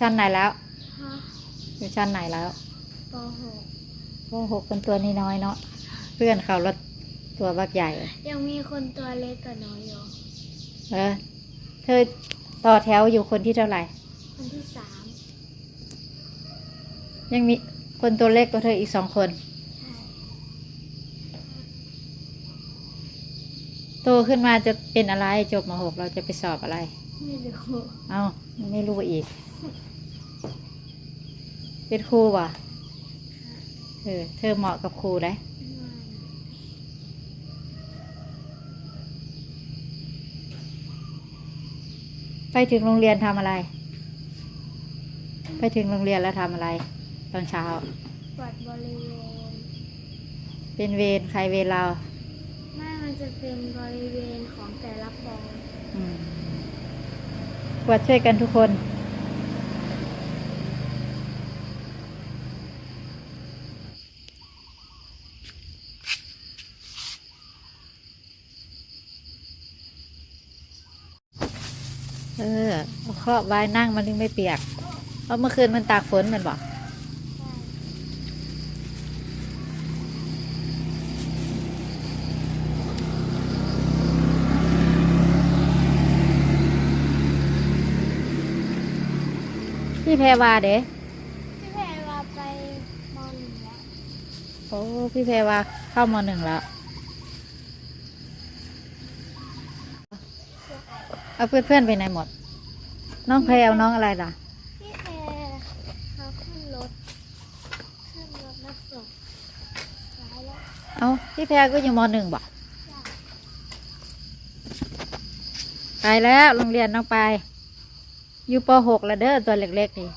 ชั้นไหนแล้ว ฮะอยู่ชั้นไหนแล้วปหกโอ้หกเป็นตัวน้อยๆเนาะ เพื่อนเขารถตัวบักใหญ่เลยยังมีคนตัวเล็กกว่าน้อยอยู่เออ เธอต่อแถวอยู่คนที่เท่าไหร่ คนที่สามยังมีคนตัวเล็กกว่าเธออีกสองคน ใช่โตขึ้นมาจะเป็นอะไรจบมหกเราจะไปสอบอะไร ไม่รู้เอาไม่รู้อีก เป็นครูว่ะเออเธอเหมาะกับครูได้ไปถึงโรงเรียนทำอะไร ไปถึงโรงเรียนแล้วทำอะไร ตอนเช้ากวาดบริเวณ เป็นเวรใครเวรเราไม่มันจะเป็นบริเวณของแต่ละปออืมกวาดช่วยกันทุกคน เออเอาครอบไว้นั่งมันถึงไม่เปียก เพราะเมื่อคืนมันตากฝนแมันบอกใช่พี่แพรวาเด้พี่แพรว่าไปมหนึ่งแล้ว โอ้ พี่แพรวาเข้ามหนึ่งแล้ว เอาเพื่อนๆไปไหนหมด น้องแพรเอาน้องอะไรล่ะ พี่แพรเขาขึ้นรถ ขึ้นรถมาส่งร้ายแล้วเอาพี่แพรก็อยู่มหนึ่งบ่จ้ะไปแล้วโรงเรียนน้องไป อยู่ปหกแล้วเด้อตัวเล็กๆนี่